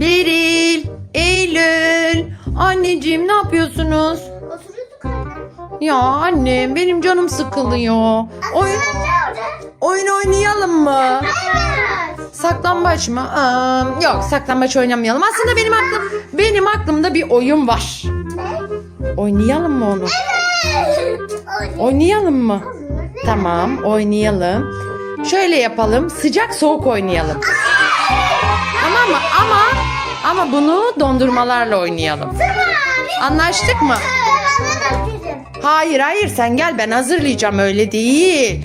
Beril, Eylül. Anneciğim ne yapıyorsunuz? Oturuyorduk anne. Ya annem benim canım sıkılıyor. Oyun, oyun oynayalım mı? Evet. Saklambaç mı? Aa, yok saklambaç oynamayalım. Aslında benim aklım benim aklımda bir oyun var. Ne? Oynayalım mı onu? Evet. Oynayalım mı? Tamam oynayalım. Şöyle yapalım. Sıcak soğuk oynayalım. Tamam mı? Ama ama bunu dondurmalarla oynayalım. Anlaştık mı? Hayır hayır sen gel ben hazırlayacağım öyle değil.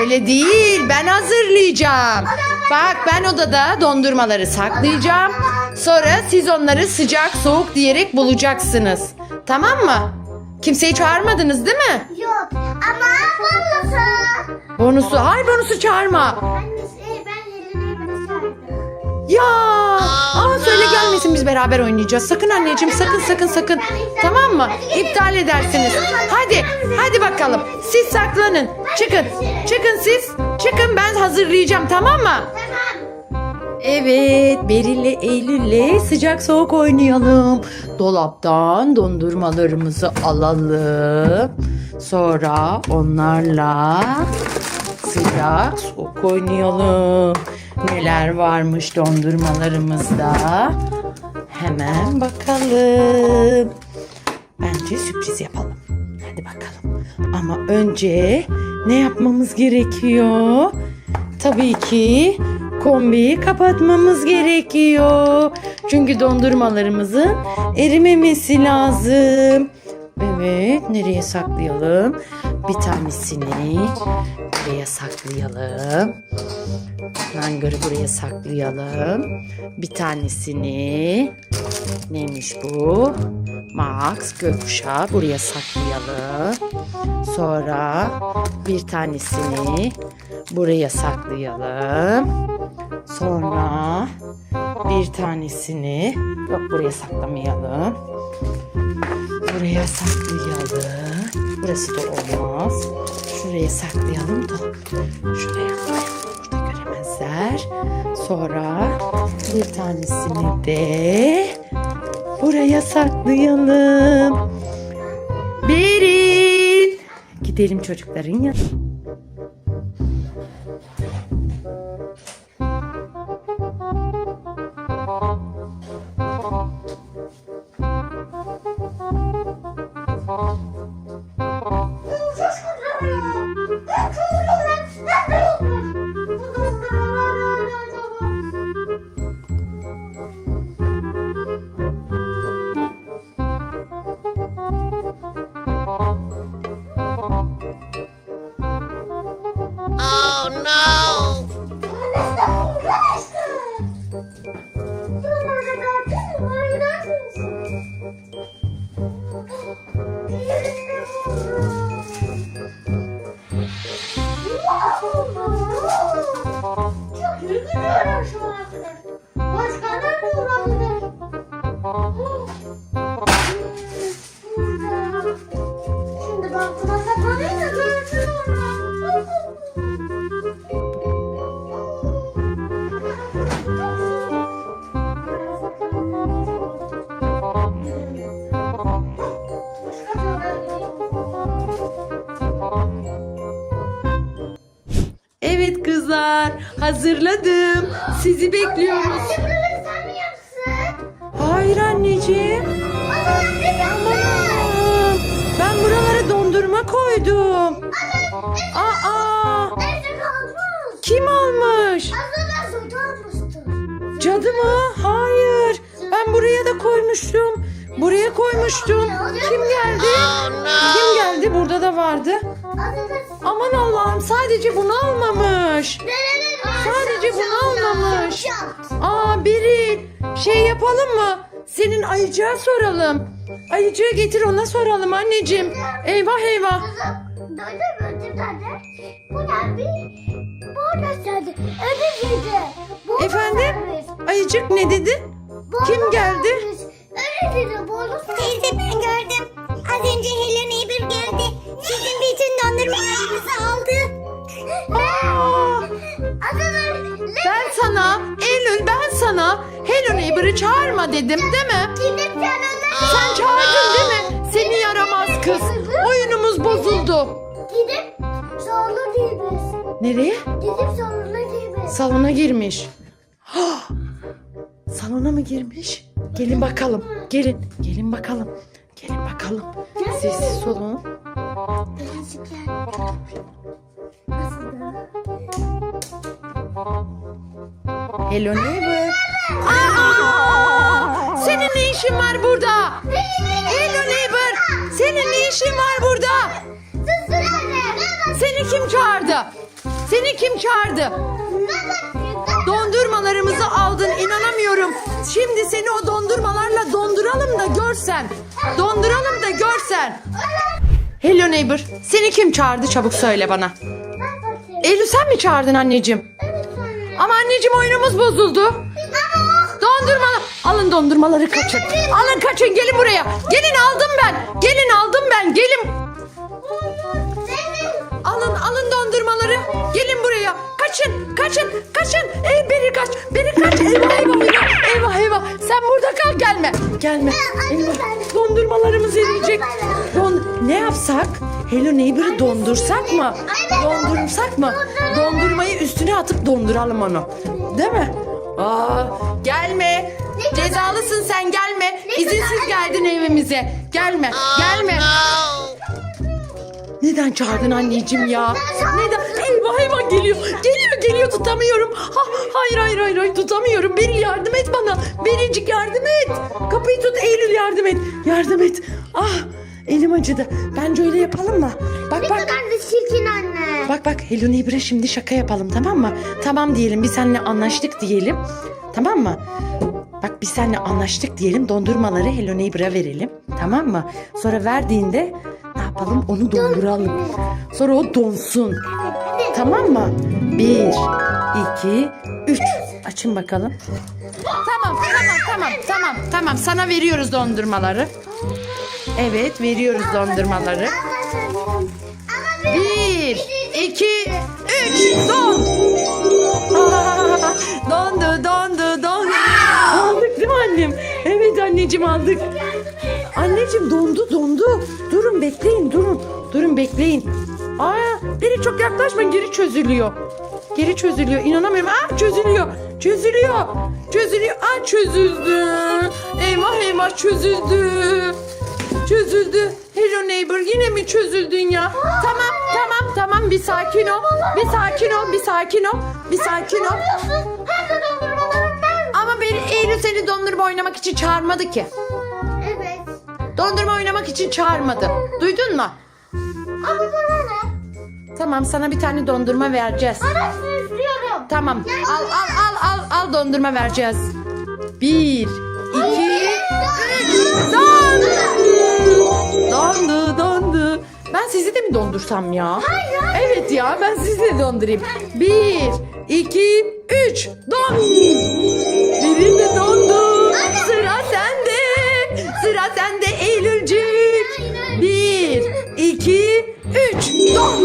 Öyle değil ben hazırlayacağım. Bak ben odada dondurmaları saklayacağım. Sonra siz onları sıcak soğuk diyerek bulacaksınız. Tamam mı? Kimseyi çağırmadınız değil mi? Yok ama babası. Bonusu. Hayır bonusu çağırma. Ya. Aa söyle gelmesin biz beraber oynayacağız. Sakın anneciğim sakın sakın sakın. Tamam mı? İptal edersiniz. Hadi hadi bakalım. Siz saklanın. Çıkın. Çıkın siz. Çıkın ben hazırlayacağım tamam mı? Evet, Beril'le Eylül'le sıcak soğuk oynayalım. Dolaptan dondurmalarımızı alalım. Sonra onlarla sıcak soğuk oynayalım. Neler varmış dondurmalarımızda? Hemen bakalım. Bence sürpriz yapalım. Hadi bakalım. Ama önce ne yapmamız gerekiyor? Tabii ki kombiyi kapatmamız gerekiyor. Çünkü dondurmalarımızın erimemesi lazım. Evet, nereye saklayalım? Bir tanesini buraya saklayalım. Nangırı buraya saklayalım. Bir tanesini neymiş bu? Max gökkuşağı buraya saklayalım. Sonra bir tanesini buraya saklayalım. Sonra bir tanesini yok buraya saklamayalım. Buraya saklayalım. Burası da olmaz. Şuraya saklayalım da. Şuraya koyalım. Burada göremezler. Sonra bir tanesini de buraya saklayalım. Beril. Gidelim çocukların yanına. Uh-huh. Evet kızlar, hazırladım. Sizi bekliyoruz. Bunları sen mi yapsın? Hayır anneciğim. Aman, Ben buralara dondurma koydum. Aa, Evde kalmış. kim almış? Aslında. Cadı mı? Hayır. Ben buraya da koymuştum. Koymuştum. Kim geldi? Kim geldi? Burada da vardı. Aman Allah'ım sadece bunu almamış. Sadece bunu almamış. Aa Beril şey yapalım mı? Senin ayıcığa soralım. Ayıcığı getir ona soralım anneciğim. Eyvah eyvah. Duydun mu bir? Dedi. Bu Efendim? Ayıcık ne dedi? Kim geldi? Çağırma dedim değil mi? Gidip yanına. Sen çağırdın değil mi? Seni yaramaz kız. Oyunumuz bozuldu. Gidip salona girmiş. Nereye? Gidip salona girmiş. Salona girmiş. Salona mı girmiş? Gelin bakalım. Gelin. Gelin bakalım. Gelin bakalım. Sessiz olun. Birazcık gel. Nasıl da? Hello neighbor. Aa! Senin ne işin var burada? Hello neighbor. Senin ne işin var burada? Seni kim çağırdı? Seni kim çağırdı? Dondurmalarımızı aldın inanamıyorum. Şimdi seni o dondurmalarla donduralım da görsen. Donduralım da görsen. Hello neighbor. Seni kim çağırdı çabuk söyle bana. Eylül sen mi çağırdın anneciğim? Ama anneciğim oyunumuz bozuldu. Dondurmalar. Alın dondurmaları kaçın. Alın kaçın gelin buraya. Gelin aldım ben. Gelin aldım ben. Gelin. Alın alın dondurmaları. Gelin buraya. Kaçın kaçın kaçın. Ey beri kaç. Beri kaç. Eyvah eyvah eyvah. Eyvah eyvah. Sen burada kal gelme. Gelme. Eyvah. Dondurmalarımız eriyecek. Don ne yapsak? Hello Neighbor'ı dondursak mı? Dondursak mı? Dondurmayı üstüne atıp donduralım onu. Değil mi? Aa, gelme. Cezalısın sen gelme. İzinsiz geldin evimize. Gelme. Gelme. Neden çağırdın anneciğim ya? Neden? Eyvah eyvah geliyor. Geliyor geliyor tutamıyorum. Ha, hayır hayır hayır hayır tutamıyorum. Beril yardım et bana. Bericik yardım et. Kapıyı tut Eylül yardım et. Yardım et. Ah elim acıdı. Bence öyle yapalım mı? Bak Ne bak. kadar da çirkin anne. Bak bak Hello Neighbor'a şimdi şaka yapalım tamam mı? Tamam diyelim biz seninle anlaştık diyelim. Tamam mı? Bak biz seninle anlaştık diyelim dondurmaları Hello Neighbor'a verelim. Tamam mı? Sonra verdiğinde ne yapalım onu donduralım. Sonra o donsun. Tamam mı? Bir, iki, üç. Açın bakalım. Tamam tamam tamam tamam tamam sana veriyoruz dondurmaları. Evet veriyoruz dondurmaları. Bir, iki, üç, don. Dondu, dondu, dondu. Aldık değil mi annem? Evet anneciğim aldık. Anneciğim dondu, dondu. Durun bekleyin, durun. Durun bekleyin. Aa, biri çok yaklaşma geri çözülüyor. Geri çözülüyor. İnanamıyorum. Aa çözülüyor. Çözülüyor. Çözülüyor. Aa çözüldü. Eyvah eyvah çözüldü. Çözüldü. Hello neighbor yine mi çözüldün ya? Tamam tamam tamam bir sakin ol. Bir sakin ol bir sakin ol. Bir sakin ol. Hem de dondurmalarımdan. Ama beni Eylül seni dondurma oynamak için çağırmadı ki. Evet. Dondurma oynamak için çağırmadı. Duydun mu? Ama bana ne? Tamam sana bir tane dondurma vereceğiz. Su istiyorum. Tamam al al al al al dondurma vereceğiz. Bir, iki, mi dondursam ya? Hayır. Evet ya ben sizi de dondurayım. Bir, iki, üç. Don. Biri de dondu. Sıra sende. Sıra sende Eylülcük. Bir, iki, üç. Don.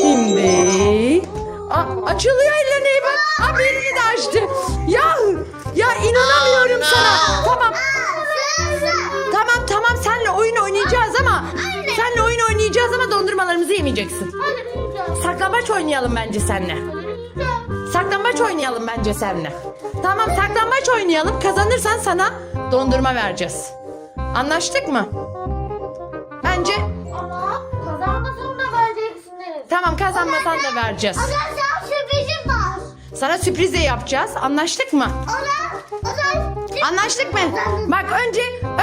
Şimdi. Aa, açılıyor eller neybe? Aa, birini de açtı. Oynayalım bence senle. Saklambaç oynayalım bence senle. Tamam saklambaç oynayalım. Kazanırsan sana dondurma vereceğiz. Anlaştık mı? Bence Ama kazanmasam da vereceksiniz. tamam kazanmasan da vereceğiz. O zaman sana sürprizim var. Sana sürpriz de yapacağız. Anlaştık mı? O zaman, o zaman Anlaştık mı? Bak önce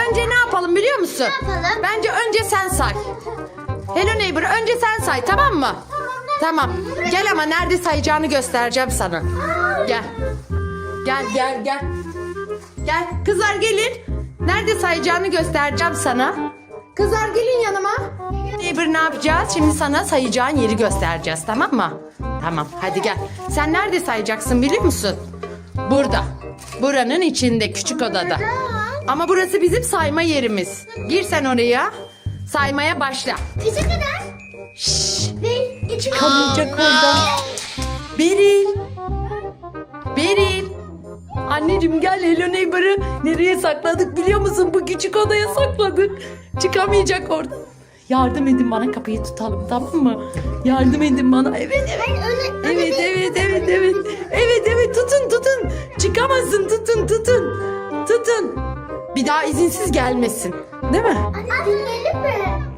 önce ne yapalım biliyor musun? Ne yapalım? Bence önce sen say. Hello neighbor önce sen say tamam mı? Tamam. Gel ama nerede sayacağını göstereceğim sana. Gel. Gel gel gel. Gel kızlar gelin. Nerede sayacağını göstereceğim sana. Kızlar gelin yanıma. Neighbor ne yapacağız? Şimdi sana sayacağın yeri göstereceğiz tamam mı? Tamam hadi gel. Sen nerede sayacaksın biliyor musun? Burada. Buranın içinde küçük odada. Ama burası bizim sayma yerimiz. Gir sen oraya. Saymaya başla. Kaça kadar? Çıkamayacak oradan. Beril. Beril. Anneciğim gel Hello Neighbor'ı nereye sakladık biliyor musun? Bu küçük odaya sakladık. Çıkamayacak orada. Yardım edin bana kapıyı tutalım tamam mı? Yardım edin bana. Evet evet. Evet evet evet evet. Evet evet tutun tutun. Çıkamazsın tutun tutun. Tutun. Bir daha izinsiz gelmesin. Değil mi? Anne dinleyelim mi?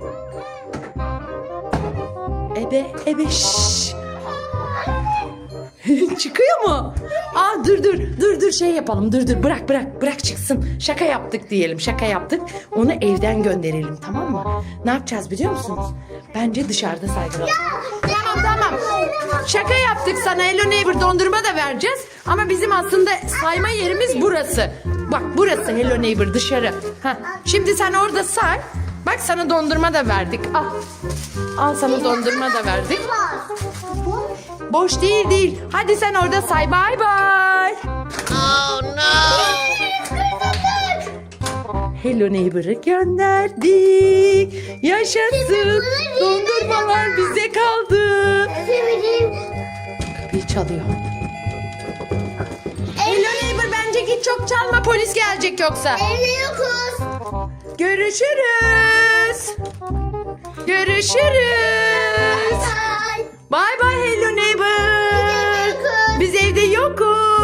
Ebe ebe şşş. Çıkıyor mu? Aa dur dur dur dur şey yapalım dur dur bırak bırak bırak çıksın. Şaka yaptık diyelim şaka yaptık. Onu evden gönderelim tamam mı? Ne yapacağız biliyor musunuz? Bence dışarıda saygılalım. Tamam tamam. Şaka yaptık sana Hello Neighbor dondurma da vereceğiz. Ama bizim aslında sayma yerimiz burası. Bak burası Hello Neighbor dışarı. Heh. Şimdi sen orada say. Bak sana dondurma da verdik. Al. Al sana dondurma da verdik. Boş değil değil. Hadi sen orada say bay bay. Hello Neighbor'ı gönderdik. Yaşasın. Dondurmalar bize kaldı. Kapıyı çalıyor. Hello Neighbor bence git çok çalma polis gelecek yoksa. Evde yokuz. Görüşürüz. Görüşürüz. Bye bye hello neighbor. Biz evde yokuz.